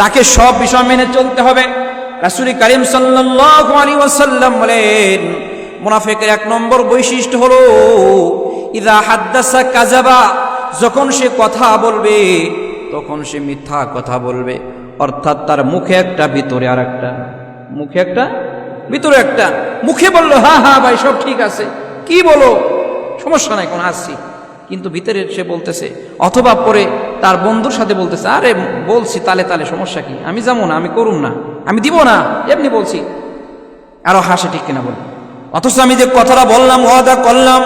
তাকে সব বিষয় মেনে চলতে হবে। রাসুল করিম ওয়াসাল্লাম বলেন, মুনাফিকের এক নম্বর বৈশিষ্ট্য হলো ইদা হাদ্দাসা কাজাবা যখন সে কথা বলবে, তখন সে মিথ্যা কথা বলবে। অর্থাৎ তার মুখে একটা, ভিতরে আর একটা মুখে একটা, ভিতরে একটা। মুখে বলল হ্যাঁ হ্যাঁ ভাই, সব ঠিক আছে। কি বলো? সমস্যা নাই, কোনো আসছি কিন্তু ভিতরে সে বলতেছে, অথবা পরে তার বন্ধুর সাথে বলতেছে, আরে, বলছি তালে তালে, সমস্যা কি? আমি যাব না, আমি করুম না, আমি দিব না। এমনি বলছি। আরও হাসে ঠিক কিনা বল অথচ আমি যে কথাটা বললাম, ওয়াদা করলাম,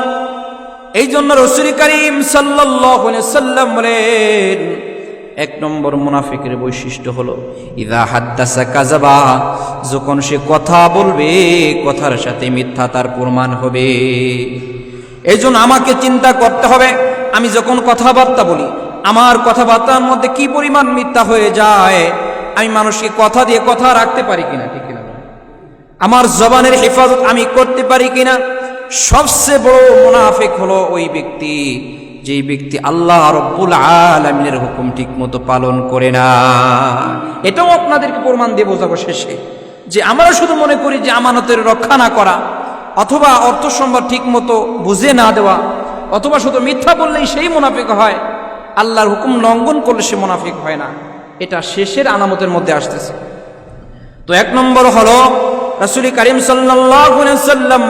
এই জন্য রসুল করিম সাল্লাম বলেন, এক নম্বর মুনাফিকের বৈশিষ্ট্য হলো, ইদা হাদ্দাসা কাজাবা যখন সে কথা বলবে, কথার সাথে মিথ্যা তার প্রমাণ হবে। এই আমাকে চিন্তা করতে হবে। আমি যখন কথাবার্তা বলি, আমার কথাবার্তার মধ্যে কি পরিমাণ মিথ্যা হয়ে যায়? আমি মানুষকে কথা দিয়ে কথা রাখতে পারি কিনা, ঠিক কিনা আমার জবানের হেফাজত আমি করতে পারি কিনা? সবচেয়ে বড় মুনাফিক হলো ওই ব্যক্তি, যেই ব্যক্তি আল্লাহ রব্বুল আলমিনের হুকুম ঠিক মতো পালন করে না। এটাও আপনাদেরকে প্রমাণ দিয়ে বোঝাবো শেষে যে আমরা শুধু মনে করি যে আমানতের রক্ষা না করা অথবা অর্থ সম্পদ ঠিক মতো বুঝে না দেওয়া, অথবা শুধু মিথ্যা বললেই সেই মুনাফিক হয়, আল্লাহর হুকুম লঙ্ঘন করলে সে মুনাফিক হয় না। এটা শেষের আনামতের মধ্যে আসতেছে। তো এক নম্বর হলো, রাসুল করিম সাল্লাম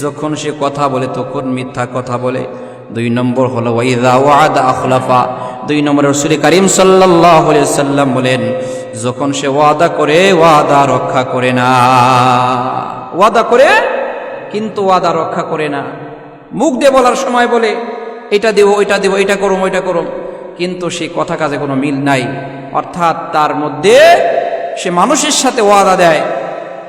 যখন সে কথা বলে তখন মিথ্যা কথা বলে। দুই নম্বর হলো আখলাফা। দুই নম্বর রসুল করিম সাল্লাম বলেন, যখন সে ওয়াদা করে, ওয়াদা রক্ষা করে না। ওয়াদা করে, কিন্তু ওয়াদা রক্ষা করে না। মুখ দিয়ে বলার সময় বলে, এটা দেবো, ওইটা দেবো এটা করুম, ওইটা করুম। কিন্তু সে কথা কাজে কোনো মিল নাই। অর্থাৎ তার মধ্যে সে মানুষের সাথে ওয়াদা দেয়,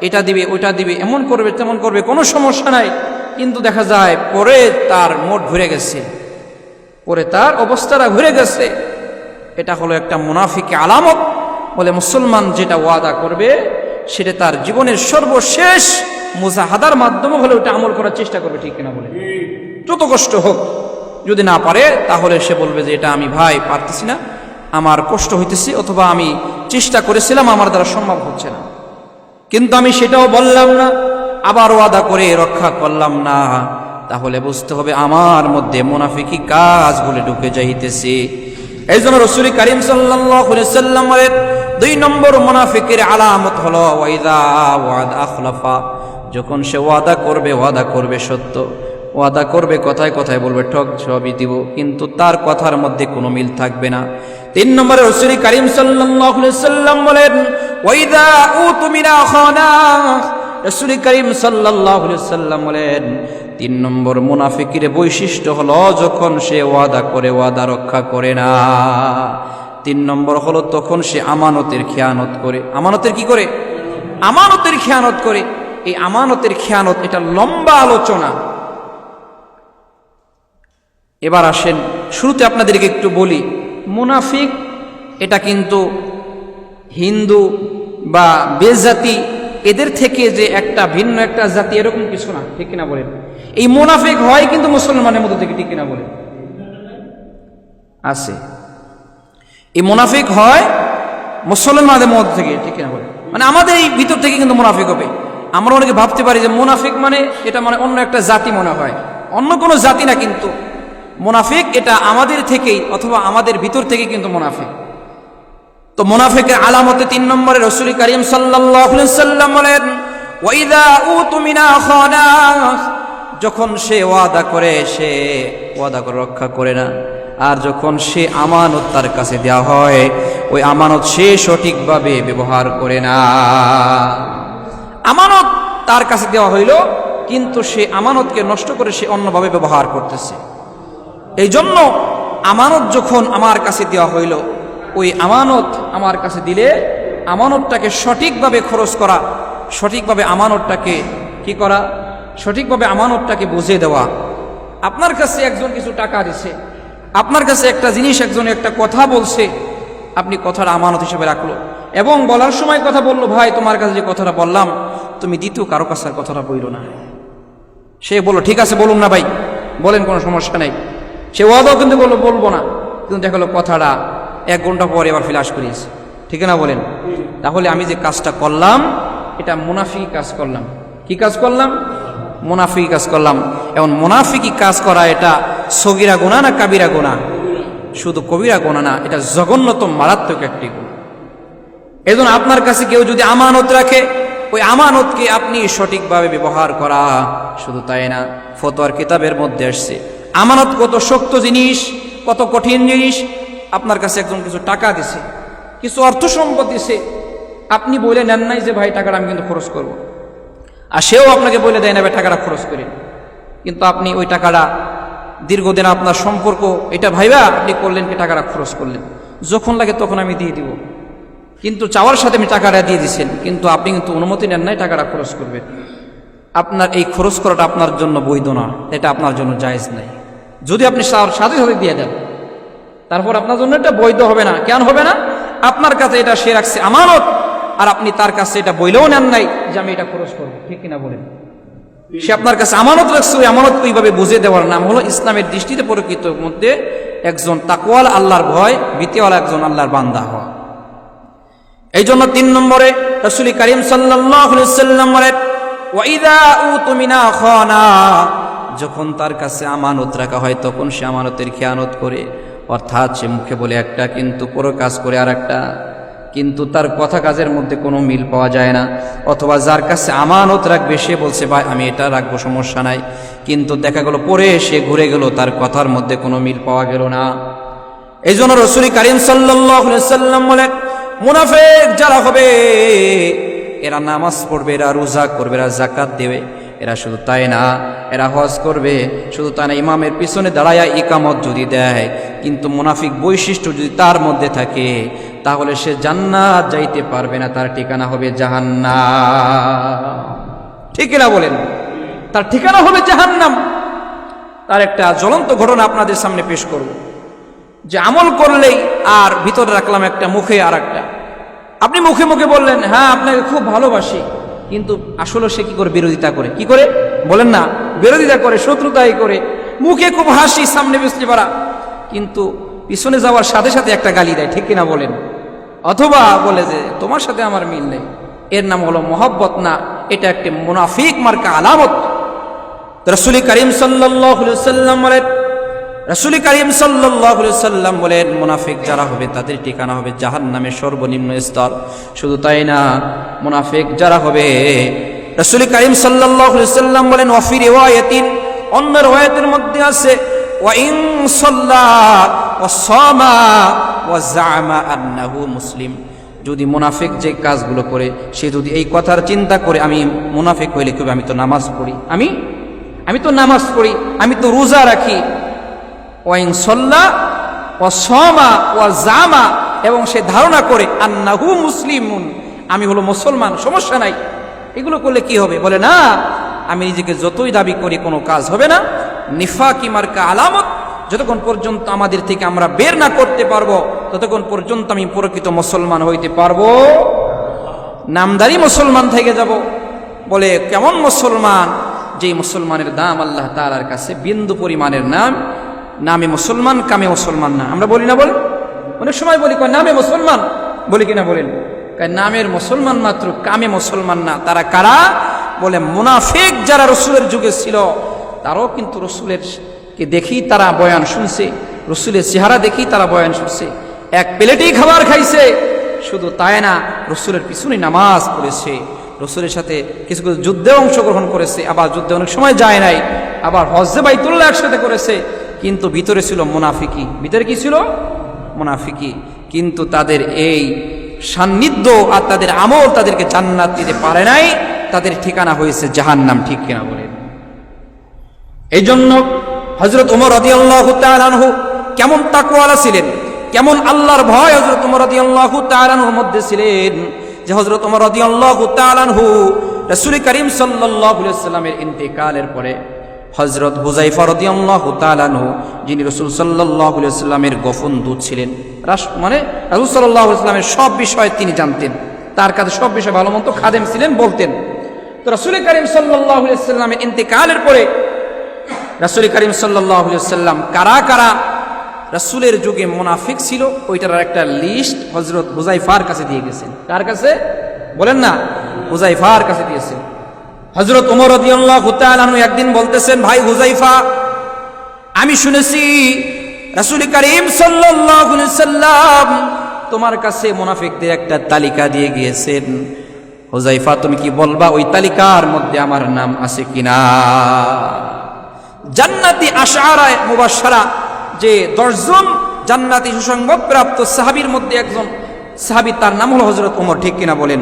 এটা দিবে, ওইটা দিবে, এমন করবে, তেমন করবে, কোনো সমস্যা নাই। কিন্তু দেখা যায়, পরে তার মোট ঘুরে গেছে। পরে তার অবস্থাটা ঘুরে গেছে। এটা হলো একটা মুনাফিকে আলামত বলে মুসলমান যেটা ওয়াদা করবে, সেটা তার জীবনের সর্বশেষ মুজাহাদার মাধ্যমে হলে ওটা আমল করার চেষ্টা করবে, ঠিক কিনা বলে যত কষ্ট হোক, যদি না পারে, তাহলে সে বলবে যে এটা আমি ভাই পারতেছি না, আমার কষ্ট হইতেছি অথবা আমি চেষ্টা করেছিলাম, আমার দ্বারা সম্ভব হচ্ছে না। কিন্তু আমি সেটাও বললাম না আবার ওয়াদা করে রক্ষা করলাম না। তাহলে বুঝতে হবে আমার মধ্যে মুনাফিকি কাজগুলো ঢুকে যাইতেছে। এই জন্য রসুল করিম সাল্লাম দুই নম্বর মুনাফিকের আলামত হলো ওয়াইদা ওয়াদ আখলাফা। যখন সে ওয়াদা করবে ওয়াদা করবে সত্য। ওয়াদা করবে, কথায় কথায় বলবে ঠক সবই দিব। কিন্তু তার কথার মধ্যে কোনো মিল থাকবে না। তিন নম্বরে রসুল করিম সাল্লাম বলেন, ওয়াইদা তুমিরা খানা। রসুল করিম সাল্লাম বলেন, তিন নম্বর মুনাফিকের বৈশিষ্ট্য হলো যখন সে ওয়াদা করে, ওয়াদা রক্ষা করে না। তিন নম্বর হলো তখন সে আমানতের খেয়ানত করে। আমানতের কি করে? আমানতের খেয়ানত করে। এই আমানতের খেয়ানত, এটা লম্বা আলোচনা। এবার আসেন, শুরুতে আপনাদেরকে একটু বলি, মুনাফিক, এটা কিন্তু হিন্দু বা বেজাতি, এদের থেকে যে একটা ভিন্ন একটা জাতি এরকম কিছু না, ঠিক কিনা বলেন? এই মুনাফিক হয় কিন্তু মুসলমানের মধ্যে থেকে, ঠিক কিনা বলেন? আছে। এই মুনাফিক হয় মুসলমানদের মধ্যে থেকে, ঠিক কিনা বলেন? মানে আমাদের এই ভিতর থেকে কিন্তু মুনাফিক হবে। আমরা অনেকে ভাবতে পারি যে মুনাফিক মানে এটা মানে অন্য একটা জাতি মনে হয়। অন্য কোনো জাতি না কিন্তু। মুনাফিক এটা আমাদের থেকেই অথবা আমাদের ভিতর থেকে কিন্তু মুনাফিক। তো মুনাফিকের আলামতে তিন নম্বরে রসুল করিম সাল্লাম বলেন যখন সে ওয়াদা করে, সে ওয়াদা করে, রক্ষা করে না। আর যখন সে আমানত তার কাছে দেওয়া হয়, ওই আমানত সে সঠিকভাবে ব্যবহার করে না। আমানত তার কাছে দেওয়া হইল, কিন্তু সে আমানতকে নষ্ট করে সে অন্যভাবে ব্যবহার করতেছে। এই জন্য আমানত যখন আমার কাছে দেওয়া হইল, ওই আমানত আমার কাছে দিলে আমানতটাকে সঠিকভাবে খরচ করা, সঠিকভাবে আমানতটাকে কি করা, সঠিকভাবে আমানতটাকে বুঝে দেওয়া। আপনার কাছে একজন কিছু টাকা দিছে, আপনার কাছে একটা জিনিস, একজন একটা কথা বলছে, আপনি কথাটা আমানত হিসেবে রাখল। এবং বলার সময় কথা বলল, ভাই, তোমার কাছে যে কথাটা বললাম, তুমি দ্বিতীয় কারও কাছে কথাটা বইল না। সে বলল, ঠিক আছে, বলুন না ভাই, বলেন, কোনো সমস্যা নেই। সে ওয়াদাও কিন্তু বলল, বলব না। কিন্তু দেখাল কথাটা এক ঘণ্টা পরে আবার ফ্ল্যাশ করিয়েছে। ঠিক না বলেন? তাহলে আমি যে কাজটা করলাম, এটা মুনাফি কাজ করলাম। কি কাজ করলাম? মুনাফি কাজ করলাম। এবং মুনাফিকি কাজ করা এটা সগিরা গোনা না কাবিরা গোনা শুধু কবিরা গোনা না, এটা জঘন্যতম মারাত্মক একটি গুণ এজন্য আপনার কাছে কেউ যদি আমানত রাখে, ওই আমানতকে আপনি সঠিকভাবে ব্যবহার করা শুধু তাই না, ফতোয়ার কিতাবের মধ্যে আসছে। আমানত কত শক্ত জিনিস, কত কঠিন জিনিস, আপনার কাছে একজন কিছু টাকা দিছে, কিছু অর্থ সম্পদ দিছে, আপনি বলে নেন নাই যে, ভাই, টাকাটা আমি কিন্তু খরচ করব। আর সেও আপনাকে বলে দেয় না, ভাই, টাকাটা খরচ করেন। কিন্তু আপনি ওই টাকাটা দীর্ঘদিন আপনার সম্পর্ক, এটা ভাইবা, আপনি করলেন কি, টাকাটা খরচ করলেন। যখন লাগে তখন আমি দিয়ে দিব। কিন্তু চাওয়ার সাথে আমি টাকাটা দিয়ে দিচ্ছেন কিন্তু আপনি কিন্তু অনুমতি নেন নাই টাকাটা খরচ করবেন আপনার এই খরচ করাটা আপনার জন্য বৈধ না, এটা আপনার জন্য জায়েজ নাই। যদি আপনি সাথে দিয়ে দেন, তারপর আপনার জন্য এটা বৈধ হবে না। কেন হবে না? আপনার কাছে এটা সে রাখছে আমানত, আর আপনি তার কাছে এটা বইলেও নেন নাই যে আমি এটা খরচ করব। ঠিক কিনা বলেন? সে আপনার কাছে আমানত রাখছে, ওই আমানত ওইভাবে বুঝে দেওয়ার নাম হলো ইসলামের দৃষ্টিতে প্রকৃত মধ্যে একজন তাকওয়াল আল্লাহর ভয়, ভীতিওয়ালা একজন আল্লাহর বান্দা হওয়া। এই জন্য তিন নম্বরে রসুল করিম সাল্লাম বলেন যখন তার কাছে আমানত রাখা হয়, তখন সে আমানতের খেয়ানত করে। অর্থাৎ সে মুখে বলে একটা, কিন্তু পুরো কাজ করে আর একটা কিন্তু তার কথা কাজের মধ্যে কোনো মিল পাওয়া যায় না। অথবা যার কাছে আমানত রাখবে, সে বলছে, ভাই, আমি এটা রাখব, সমস্যা নাই। কিন্তু দেখা গেল, পরে সে ঘুরে গেল, তার কথার মধ্যে কোনো মিল পাওয়া গেল না। এই জন্য রসুল করিম সাল্লাম বলেন মুনাফেক যারা হবে, এরা নামাজ পড়বে, এরা রোজা করবে, এরা জাকাত দেবে। এরা শুধু তাই না, এরা হজ করবে। শুধু তাই না, ইমামের পিছনে দাঁড়ায়া ইকামত যদি দেয়, কিন্তু মুনাফিক বৈশিষ্ট্য যদি তার মধ্যে থাকে, তাহলে সে জান্নাত যাইতে পারবে না, তার ঠিকানা হবে জাহান্না ঠিক না বলেন? তার ঠিকানা হবে জাহান্নাম। তার একটা জ্বলন্ত ঘটনা আপনাদের সামনে পেশ করব। যে আমল করলেই আর ভিতরে রাখলাম একটা মুখে আর একটা আপনি মুখে মুখে বললেন হ্যাঁ আপনাকে খুব ভালোবাসি। কিন্তু আসলে সে কি করে বিরোধিতা করে? কি করে? বলেন না, বিরোধিতা করে, শত্রুতাই করে। মুখে খুব হাসি, সামনে বসতে পারা কিন্তু পিছনে যাওয়ার সাথে সাথে একটা গালি দেয়, ঠিক কিনা বলেন? অথবা বলে যে, তোমার সাথে আমার মিল নেই। এর নাম হলো মোহব্বত না, এটা একটি মুনাফিক মার্কা আলামত। রসুল করিম সাল্লাম বলেন রসুল করিম সাল্লাম বলেন, মুনাফিক যারা হবে তাদের ঠিকানা হবে জাহান নামে সর্বনিম্ন স্তর শুধু তাই না, মুনাফিক যারা হবে, রসুল করিম সাল্লাম বলেন অফির ওয়াতিন অন্য রওয়ায়াতের মধ্যে আছে ও জামা মুসলিম যদি মুনাফিক যে কাজগুলো করে, সে যদি এই কথার চিন্তা করে, আমি মুনাফিক হইলে কবে আমি তো নামাজ পড়ি, আমি আমি তো নামাজ পড়ি, আমি তো রোজা রাখি ওয়াইন সল্লা ও সমা ও জামা এবং সে ধারণা করে, আন্নাহু মুসলিমুন। আমি হলো মুসলমান, সমস্যা নাই। এগুলো করলে কি হবে? বলে, না, আমি নিজেকে যতই দাবি করি কোনো কাজ হবে না। নিফাকি মার্কা আলামত, যতক্ষণ পর্যন্ত আমাদের থেকে আমরা বের না করতে পারব, ততক্ষণ পর্যন্ত আমি প্রকৃত মুসলমান হইতে পারব। নামদারি মুসলমান থেকে যাব। বলে, কেমন মুসলমান? যে মুসলমানের দাম আল্লাহ তালার কাছে বিন্দু পরিমাণের নাম নামে মুসলমান, কামে মুসলমান না। আমরা বলি না বলেন অনেক সময় বলি, কয়, নামে মুসলমান? বলি কিনা বলেন? নামের মুসলমান মাত্র, কামে মুসলমান না। তারা কারা? বলে, মুনাফেক যারা রসুলের যুগে ছিল, তারাও কিন্তু রসুলের কে দেখি তারা বয়ান শুনছে, রসুলের চেহারা দেখি তারা বয়ান শুনছে। এক প্লেটেই খাবার খাইছে, শুধু তাই না, রসুলের পিছনে নামাজ পড়েছে, রসুলের সাথে কিছু কিছু যুদ্ধে অংশগ্রহণ করেছে, আবার যুদ্ধে অনেক সময় যায় নাই, আবার হজে বাইতুল্লাহ একসাথে করেছে কিন্তু ভিতরে ছিল মুনাফিকি। ভিতরে কি ছিল? মুনাফিকি। কিন্তু তাদের এই সান্নিধ্য আর তাদের আমল তাদেরকে জান্নাত দিতে পারে নাই, তাদের ঠিকানা হয়েছে জাহান্নাম, ঠিক কিনা বলে এই জন্য হজরত উমর রদি আল্লাহ তালানহু কেমন তাকুয়ালা ছিলেন, কেমন আল্লাহর ভয় হজরত উমর রদি আল্লাহ তালানহুর মধ্যে ছিলেন যে হজরত উমর রদি আল্লাহ তালানহু রসুল করিম সাল্লাহ সাল্লামের ইন্তেকালের পরে হজরত আল্লাহ তালানহু যিনি রসুল সাল্লাহ সাল্লামের গোপন দূত ছিলেন। রাস মানে রসুল সাল্লাহ সাল্লামের সব বিষয়ে তিনি জানতেন। তার কাছে সব বিষয় ভালো মতো খাদেম ছিলেন, বলতেন। তো রসুল করিম সাল্লাহ সাল্লামের ইন্তেকালের পরে রাসুল করিম সাল্লাহ সাল্লাম কারা কারা রাসূলের যুগে মুনাফিক ছিল, ওইটার একটা লিস্ট হজরত হুজাইফার কাছে দিয়ে গেছেন। কার কাছে? বলেন না হুজাইফার কাছে দিয়েছেন। হজরত উমর রদিয়াল্লাহু একদিন বলতেছেন, ভাই হুজাইফা আমি শুনেছি রাসূল করিম সাল্লাম তোমার কাছে মুনাফিকদের একটা তালিকা দিয়ে গিয়েছেন। হুজাইফা তুমি কি বলবা ওই তালিকার মধ্যে আমার নাম আছে কিনা? জান্নাতি আশারায় মুবাশশারা, যে দশজন জান্নাতি সুসংবাদ প্রাপ্ত সাহাবীর মধ্যে একজন সাহাবী, তার নাম হলো হজরত ওমর ঠিক কিনা বলেন?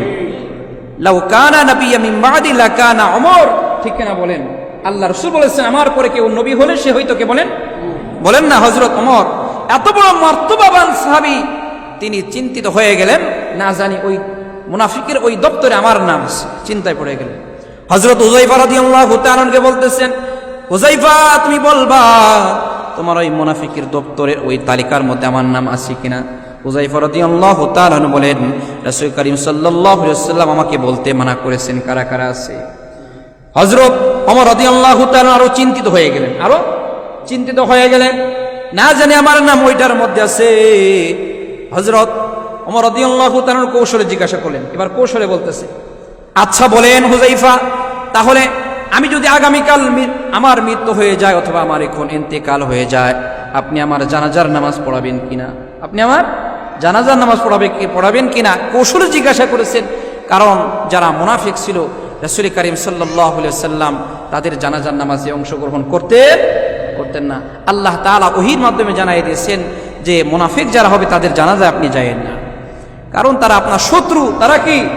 লাউ কানা নাবিয়্যা মিন বাদি লাকানা ওমর ঠিক কিনা বলেন? আল্লাহ রাসূল বলেছেন, আমার পরে কেউ নবী হলে সে হয়তো কে বলেন? বলেন না, হযরত ওমর এত বড় মর্তবাবান সাহাবী, তিনি চিন্তিত হয়ে গেলেন। না জানি ওই মুনাফিকের ওই দপ্তরে আমার নাম। চিন্তায় পড়ে গেলেন। হযরত হুযাইফা রাদিয়াল্লাহু তাআলাকে বলতেছেন হুযাইফা তুমি বলবা, তোমার ওই মুনাফিকের দপ্তরের ওই তালিকার মধ্যে আমার নাম আছে কিনা? হুযাইফা রাদিয়াল্লাহু তাআলা বলেন, রাসূল করিম ওয়াসাল্লাম আমাকে বলতে মানা করেছেন, কারা কারা আছে? হযরত ওমর রাদিয়াল্লাহু তাআলা আরও চিন্তিত হয়ে গেলেন, আরও চিন্তিত হয়ে গেলেন। না জানি আমার নাম ওইটার মধ্যে আছে। হযরত ওমর রাদিয়াল্লাহু তাআলা কৌশলে জিজ্ঞাসা করলেন, এবার কৌশলে বলতেছে আচ্ছা বলেন হুজাইফা তাহলে আমি যদি আগামীকাল আমার মৃত্যু হয়ে যায় অথবা আমার এখন ইন্তেকাল হয়ে যায়, আপনি আমার জানাজার নামাজ পড়াবেন কিনা? আপনি আমার জানাজার নামাজ পড়াবে কি, পড়াবেন কিনা কৌশলে জিজ্ঞাসা করেছেন। কারণ যারা মুনাফিক ছিল, রসুল করিম সাল্লাহ সাল্লাম তাদের জানাজার নামাজে অংশগ্রহণ করতেন করতেন না। আল্লাহ তাআলা ওহির মাধ্যমে জানাই দিয়েছেন যে, মুনাফিক যারা হবে তাদের জানাজায় আপনি যায়েন না। কারণ তারা আপনার শত্রু, তারা কি?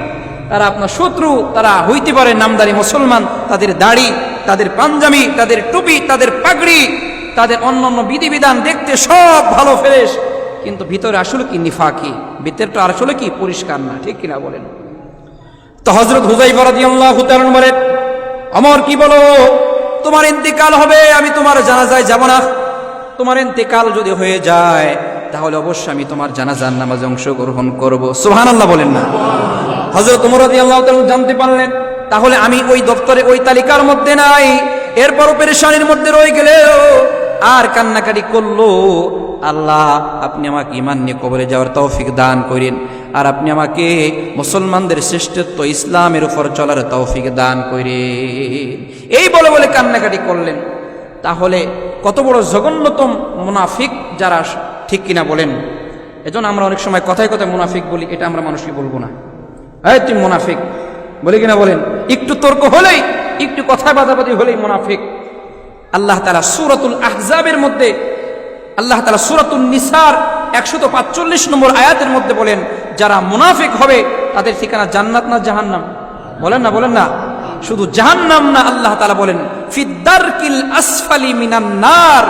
তারা আপনার শত্রু, তারা হইতে পারে নামদারি মুসলমান, তাদের দাড়ি, তাদের পাঞ্জাবি তাদের টুপি, তাদের পাগড়ি, তাদের অন্যান্য বিধিবিধান দেখতে সব ভালো ফ্রেশ। কিন্তু ভিতরে আসলে কি? নিফাকি। ভিতরটা আসলে কি? পরিষ্কার না। ঠিক কিনা বলেন? তো হজরত হুজাই রাদিয়াল্লাহু তাআলা বলেন, অমর, কি বলো? তোমার ইন্তেকাল হবে, আমি তোমার জানাজায় যাব না। তোমার ইন্তেকাল যদি হয়ে যায়, তাহলে অবশ্যই আমি তোমার জানাজার নামাজে অংশগ্রহণ করব। সুবহানাল্লাহ বলেন না। হজরত উমর রাদিয়াল্লাহু তাআলা জানতে পারলেন, তাহলে আমি ওই দপ্তরে, ওই তালিকার মধ্যে নাই। এরপরও পেরেশানির মধ্যে রয়ে গেলেও আর কান্নাকাটি করল আল্লাহ, আপনি আমাকে ইমান নিয়ে কবরে যাওয়ার তৌফিক দান করেন। আর আপনি আমাকে মুসলমানদের শ্রেষ্ঠত্ব ইসলামের উপর চলার তৌফিক দান করে এই বলে বলে কান্নাকাটি করলেন। তাহলে কত বড় জঘন্যতম মুনাফিক যারা ঠিক কিনা বলেন। এজন্য আমরা অনেক সময় কথায় কথায় মুনাফিক বলি, এটা আমরা মানুষকে বলব না। এই তুই মুনাফিক, বলি কিনা বলেন? একটু তর্ক হলেই, একটু কথায় বাদাবাদি হলেই মুনাফিক। আল্লাহ তালা সুরতুল আহজাবের মধ্যে আল্লাহ তালা সুরতুল নিসার একশত পাঁচচল্লিশ নম্বর আয়াতের মধ্যে বলেন, যারা মুনাফিক হবে তাদের ঠিকানা জান্নাত না জাহান্নাম? বলেন না বলেন না। শুধু জাহান্নাম না আল্লাহ তালা বলেন, ফিদ্দারকিল আসফালি মিনান নার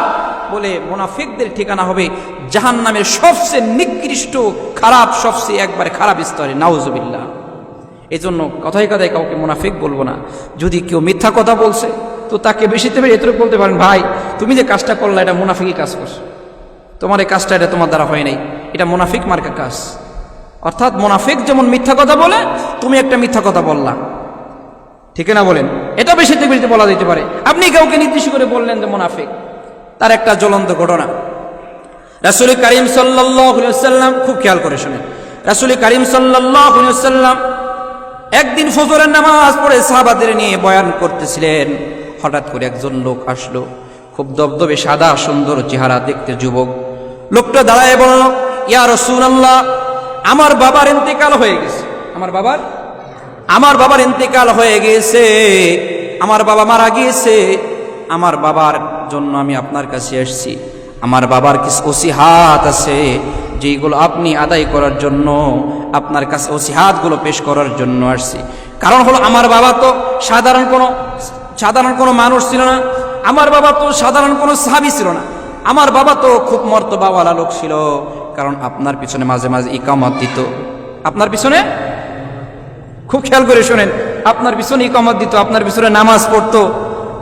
বলে মুনাফিকদের ঠিকানা হবে জাহান্নামের সবচেয়ে নিকৃষ্ট, খারাপ, সবচেয়ে একবারে খারাপ স্তরে। নাউজুবিল্লাহ। এই জন্য কথায় কথায় কাউকে মুনাফিক বলব না। যদি কেউ মিথ্যা কথা বলছে, তো তাকে বেশিতে বেশি এতটুকু বলতে পারেন, ভাই, তুমি যে কাজটা করলা, এটা মুনাফিকই কাজ করছ। তোমার এই কাজটা এটা তোমার দ্বারা হয় নাই। এটা মুনাফিক মার্কা কাজ। অর্থাৎ মুনাফিক যেমন মিথ্যা কথা বলে, তুমি একটা মিথ্যা কথা বললা। ঠিক না বলেন? এটা বেশি থেকে বেশি বলা যেতে পারে। আপনি কাউকে নির্দিষ্ট করে বললেন যে মুনাফিক। তার একটা জ্বলন্ত ঘটনা। রাসুল করিম সাল্লাম খুব খেয়াল করে শুনেন। রাসুল করিম সাল্লাম একদিন ফজরের নামাজ পড়ে সাহাবাদের নিয়ে বয়ান করতেছিলেন। হঠাৎ করে একজন লোক আসলো। খুব দবদবে সাদা সুন্দর চেহারা, দেখতে যুবক। লোকটা দাঁড়ায় বলল ইয়া রসুল আল্লাহ আমার বাবার ইন্তেকাল হয়ে গেছে। আমার বাবার? আমার বাবার ইন্তেকাল হয়ে গেছে, আমার বাবা মারা গিয়েছে, আমার বাবার জন্য আমি আপনার কাছে এসেছি আমার বাবার কিছু ওসিহাত আছে যেগুলো আপনি আদায় করার জন্য, আপনার কাছে ওসিহাতগুলো পেশ করার জন্য আসছি। কারণ হলো, আমার বাবা তো সাধারণ কোনো সাধারণ কোনো মানুষ ছিল না, আমার বাবা তো সাধারণ কোনো সাহাবি ছিল না। আমার বাবা তো খুব মর্ত মর্তবাওয়ালা লোক ছিল, কারণ আপনার পিছনে মাঝে মাঝে ইকামত দিত। আপনার পিছনে? খুব খেয়াল করে শোনেন, আপনার পিছনে ইকামত দিত, আপনার পিছনে নামাজ পড়তো,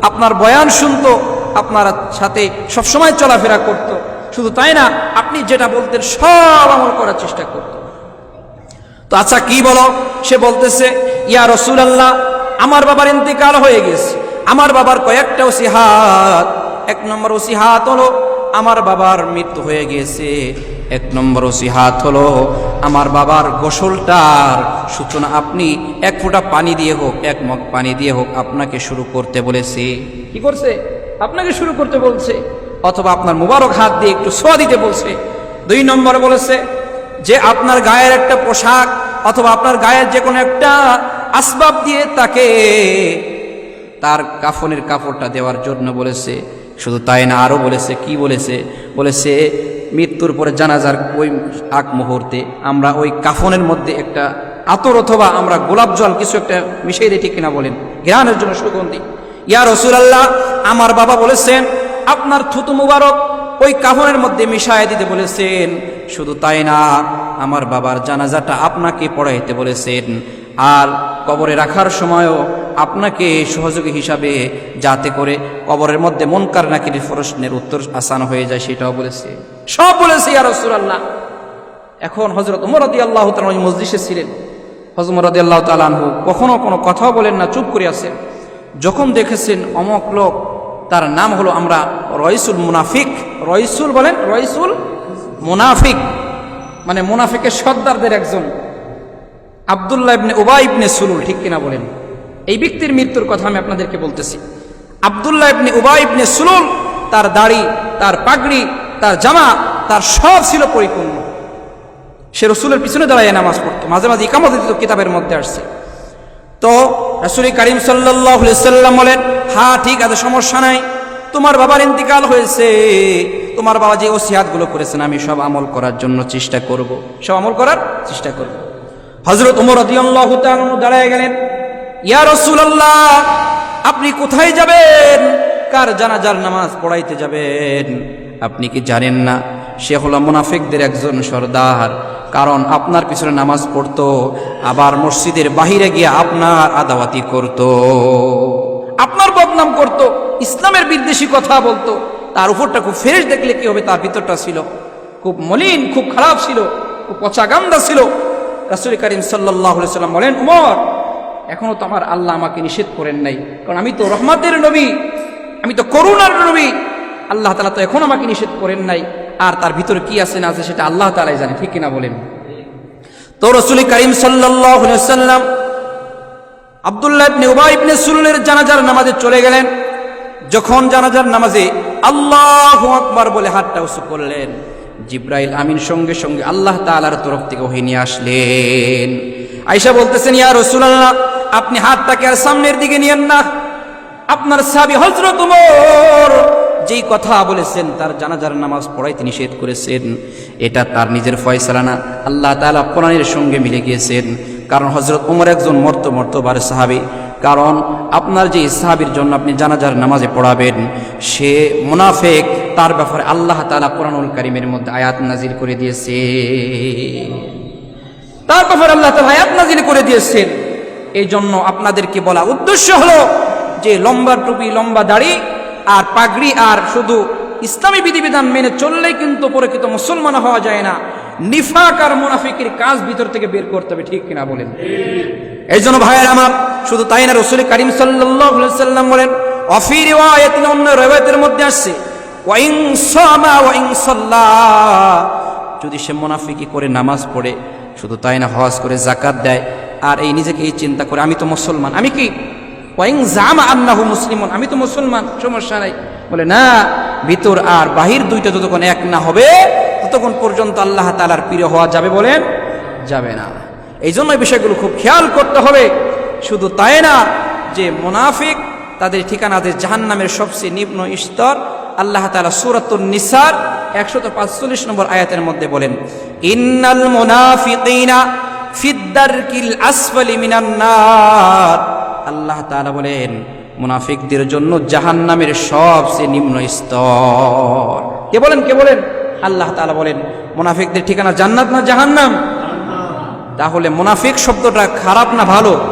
আপনার বয়ান শুনতো, আপনার সাথে সবসময় চলাফেরা করত। শুধু তাই না, আপনি যেটা বলতেন সব আমল করার চেষ্টা করত। তো আচ্ছা কি বলো? সে বলতেছে, ইয়া রসুল আল্লাহ আমার বাবার ইন্তেকাল হয়ে গেছে। আমার বাবার কয়েকটা ওসিহাত। এক নম্বর ওসিহাত হলো আমার বাবার মৃত্যু হয়ে গিয়েছে। এক নম্বর ওসিহাত হলো, আমার বাবার গোসলটার সূচনা আপনি এক ফোঁটা পানি দিয়ে হোক, এক মগ পানি দিয়ে হোক আপনাকে শুরু করতে বলেছে। কি করছে? আপনাকে শুরু করতে বলছে। অথবা আপনার মুবারক হাত দিয়ে একটু সোয়া দিতে বলছে। দুই নম্বর বলেছে যে আপনার গায়ের একটা পোশাক অথবা আপনার গায়ের যে কোনো একটা আসবাব দিয়ে তাকে তার কাফনের কাপড়টা দেওয়ার জন্য বলেছে। শুধু তাই না আরও বলেছে, কি বলেছে? বলেছে, মৃত্যুর পরে জানাজার ওই আগ মুহূর্তে আমরা ওই কাফনের মধ্যে একটা আতর অথবা আমরা গোলাপ জল কিছু একটা মিশিয়ে দিই, ঠিক কিনা বলেন? জ্ঞানের জন্য সুগন্ধি। ইয়া রসুলাল্লাহ, আমার বাবা বলেছেন, আপনার থুতু মুবারক ওই কাফনের মধ্যে মিশায় দিতে বলেছেন। শুধু তাই না, আমার বাবার জানাজাটা আপনাকে পড়াইতে বলেছেন। আর কবরে রাখার সময়ও আপনাকে সহযোগী হিসাবে যাতে করে কবরের মধ্যে মনকার নাকির প্রশ্নের উত্তর আসান হয়ে যায়, সেটাও বলেছে। সব বলেছে রাসূলুল্লাহ। এখন হজরত উমরদি আল্লাহ ওই মসজিদে ছিলেন। হজরত উমর রদি আল্লাহ তালানহু কখনো কোনো কথাও বলেন না, চুপ করে আছেন। যখন দেখেছেন অমক লোক, তার নাম হলো আমরা রইসুল মুনাফিক। রইসুল বলেন? রইসুল মুনাফিক। মানে মুনাফিকের সর্দারদের একজন। আবদুল্লাহ ইবনে উবা ইবনে সুলুল, ঠিক কিনা বলেন? এই ব্যক্তির মৃত্যুর কথা আমি আপনাদেরকে বলতেছি। আবদুল্লাহ ইবনে উবা ইবনে সুলুল তার দাড়ি, তার পাগড়ি, তার জামা, তার সব ছিল পরিপূর্ণ। সে রসুলের পিছনে দাঁড়ায় নামাজ পড়তো। মাঝে মাঝে ইকামত দিত, কিতাবের মধ্যে আসছে। তো রসুল করিম সাল্লাম বলেন, হা, ঠিক আছে, সমস্যা নাই। তোমার বাবার ইন্তিকাল হয়েছে। তোমার বাবা যে ওসিয়াতগুলো করেছেন, আমি সব আমল করার জন্য চেষ্টা করব। সব আমল করার চেষ্টা করব। হজরত উমর রদিয়াল্লাহু তাআলা দাঁড়ায় গেলেন। ইয়া রাসূলুল্লাহ, আপনি কোথায় যাবেন? কার জানাজার নামাজ পড়াইতে যাবেন? আপনি কি জানেন না সে হলো মুনাফিকদের একজন সর্দার। কারণ আপনার পিছনে নামাজ পড়তো, আবার মসজিদের বাহিরে গিয়ে আপনার আদাওয়াতি করত। আপনার বদনাম করত, ইসলামের বিদ্বেষী কথা বলতো। তার উপরটা খুব ফ্রেশ দেখলে কি হবে, তার ভিতরটা ছিল খুব মলিন, খুব খারাপ ছিল, খুব পচা গান্দা ছিল। রাসুল করিম সাল্লাহ সাল্লাম বলেন, উমর এখনও তো আমার আল্লাহ আমাকে নিষেধ করেন নাই। কারণ আমি তো রহমাতের নবী, আমি তো করুণার নবী। আল্লাহ তালা তো এখন আমাকে নিষেধ করেন নাই। আর তার ভিতরে কি আছে না আছে সেটা আল্লাহ তালাই জানে, ঠিক কিনা বলেন? তো রসুল করিম সাল্লাম আবদুল্লাহ ইবনে উবাই ইবনে সুলুলের জানাজার নামাজে চলে গেলেন। যখন জানাজার নামাজে আল্লাহ আকবার বলে হাতটা উঁচু করলেন, জিব্রাইল আমিন সঙ্গে সঙ্গে আল্লাহ তালার তরফ থেকে ওহি নিয়ে আসলেন। আয়সা বলতেছেন, ইয়া রসুলাল্লাহ, আপনি হাতটাকে আর সামনের দিকে নিয়েন না। আপনার সাবি হজরত উমর যেই কথা বলেছেন, তার জানাজার নামাজ পড়াইতে নিষেধ করেছেন। এটা তার নিজের ফয়সালা না। আল্লাহ তাআলা কোরআনের সঙ্গে মিলে গিয়েছেন। কারণ হজরত উমর একজন মর্ত মর্তবার সাহাবি। কারণ আপনার যে সাহাবির জন্য আপনি জানাজার নামাজে পড়াবেন, সে মুনাফেক, তার ব্যাপারে আল্লাহ তাআলা কোরআনুল কারিমের মধ্যে আয়াত নাজির করে দিয়েছে। তার ব্যাপারে আল্লাহ তাআলা আয়াত নাজিল করে দিয়েছেন। এই জন্য আপনাদেরকে বলা উদ্দেশ্য হলো যে লম্বা টুপি, লম্বা দাড়ি আর পাগড়ি আর শুধু ইসলামী বিধিবিধান মেনে চললেই কিন্তু প্রকৃত মুসলমান হওয়া যায় না। নিফাক আর মুনাফিকের কাজ ভিতর থেকে বের করতে হবে, ঠিক কিনা বলেন? এই জন্য ভাইয়ের আমার, শুধু তাই না, রসুল করিম সাল্লাম বলেন, অফি রিওয়ায়াত অন্য রেওয়ায়তের মধ্যে আসছে যদি সে মুনাফিকি করে নামাজ পড়ে শুধু তাই না হজ করে জাকাত দেয়। আর এই নিজেকে এই চিন্তা করে, আমি তো মুসলমান, আমি কি? ওয়াইং আমি তো মুসলমান, সমস্যা নাই। বলে, না, ভিতর আর বাহির দুইটা যতক্ষণ এক না হবে, ততক্ষণ পর্যন্ত আল্লাহ তালার প্রিয় হওয়া যাবে বলেন যাবে না। এই জন্য বিষয়গুলো খুব খেয়াল করতে হবে। শুধু তাই না, যে মোনাফিক তাদের ঠিকানা যে জাহান নামের সবচেয়ে নিম্ন স্তর আল্লাহ তালা সুরাতুল নিসার একশত পাঁচচল্লিশ নম্বর আয়াতের মধ্যে বলেন, ইন্নাল মুনাফিকিনা ফিদ্দারকিল আসফালি মিনান নার। আল্লাহ তাআলা বলেন, মুনাফিকদের জন্য জাহান্নামের সবচেয়ে নিম্ন স্তর। কে বলেন কে বলেন? আল্লাহ তাআলা বলেন, মুনাফিকদের ঠিকানা জান্নাত না জাহান্নাম? তাহলে মুনাফিক শব্দটা খারাপ না ভালো?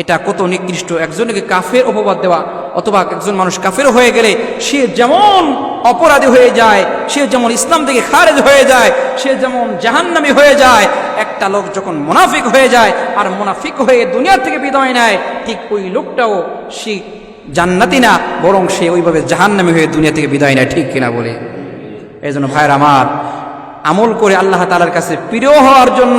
এটা কত নিকৃষ্ট? একজনকে কাফের অপবাদ দেওয়া অথবা একজন মানুষ কাফের হয়ে গেলে সে যেমন অপরাধী হয়ে যায়, সে যেমন ইসলাম থেকে খারেজ হয়ে যায়, সে যেমন জাহান্নামি হয়ে যায়, একটা লোক যখন মুনাফিক হয়ে যায় আর মুনাফিক হয়ে দুনিয়া থেকে বিদায় নেয়, ঠিক ওই লোকটাও সে জান্নাতি না, বরং সে ওইভাবে জাহান্নামী হয়ে দুনিয়া থেকে বিদায় নেয়, ঠিক কিনা বলে? এই জন্য ভাইয়ের আমার আমল করে আল্লাহ তালার কাছে প্রিয় হওয়ার জন্য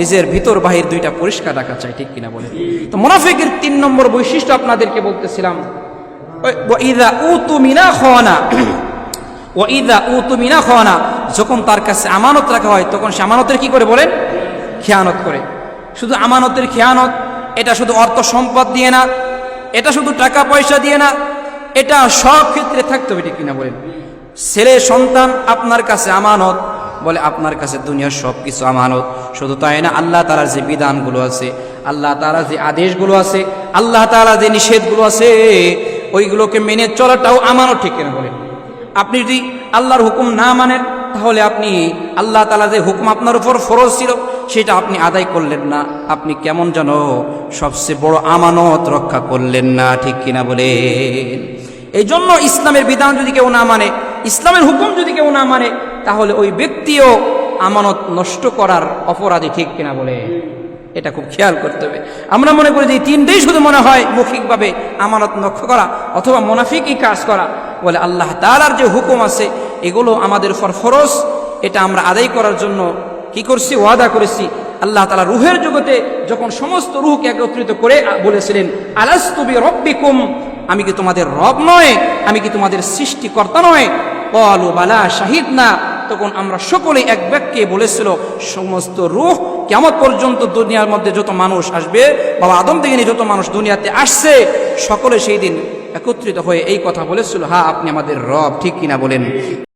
নিজের ভিতর বাহির দুইটা পরিষ্কার রাখা চাই, ঠিক কিনা বলে তো মুনাফিকের তিন নম্বর বৈশিষ্ট্য আপনাদেরকে বলতেছিলাম। যখন তার কাছে আমানত রাখা হয়, তখন সে আমানতের কি করে বলেন? খেয়ানত করে। শুধু আমানতের খেয়ানত, এটা শুধু অর্থ সম্পদ দিয়ে না, এটা শুধু টাকা পয়সা দিয়ে না, এটা সব ক্ষেত্রে থাকতে হবে, ঠিক কিনা বলেন? ছেলে সন্তান, আপনার কাছে আমানত বলে, আপনার কাছে দুনিয়ার সব কিছু আমানত। শুধু তাই না, আল্লাহ তালার যে বিধানগুলো আছে, আল্লাহ তালার যে আদেশগুলো আছে, আল্লাহ তালা যে নিষেধগুলো আছে, ওইগুলোকে মেনে চলাটাও আমানত, ঠিক কিনা বলেন? আপনি যদি আল্লাহর হুকুম না মানেন, তাহলে আপনি আল্লাহ তালা যে হুকুম আপনার উপর ফরজ ছিল, সেটা আপনি আদায় করলেন না। আপনি কেমন যেন সবচেয়ে বড় আমানত রক্ষা করলেন না, ঠিক কিনা বলেন? এই জন্য ইসলামের বিধান যদি কেউ না মানে ইসলামের হুকুম যদি কেউ না মানে তাহলে ওই ব্যক্তিও আমানত নষ্ট করার অপরাধী ঠিক কিনা বলে? এটা খুব খেয়াল করতে হবে। আমরা মনে করি যে তিনটেই শুধু মনে হয় মৌখিকভাবে আমানত লক্ষ্য করা অথবা মোনাফিকই কাজ করা। বলে আল্লাহ তালার যে হুকুম আছে, এগুলো আমাদের ফর ফরজ। এটা আমরা আদায় করার জন্য কি করছি? ওয়াদা করেছি। আল্লাহ তালা রুহের জগতে যখন সমস্ত রুহকে একত্রিত করে বলেছিলেন আলাস্তুবি রব্বিকুম আমি কি তোমাদের রব নয়? আমি কি তোমাদের সৃষ্টিকর্তা নয়? কলু বালা শাহিদ না তখন আমরা সকলেই এক ব্যক্তি বলেছিল, সমস্ত রুখ কেমন পর্যন্ত দুনিয়ার মধ্যে যত মানুষ আসবে, বাবা আদম থেকে নিয়ে যত মানুষ দুনিয়াতে আসছে, সকলে সেই দিন একত্রিত হয়ে এই কথা বলেছিল হা আপনি আমাদের রব, ঠিক কিনা বলেন?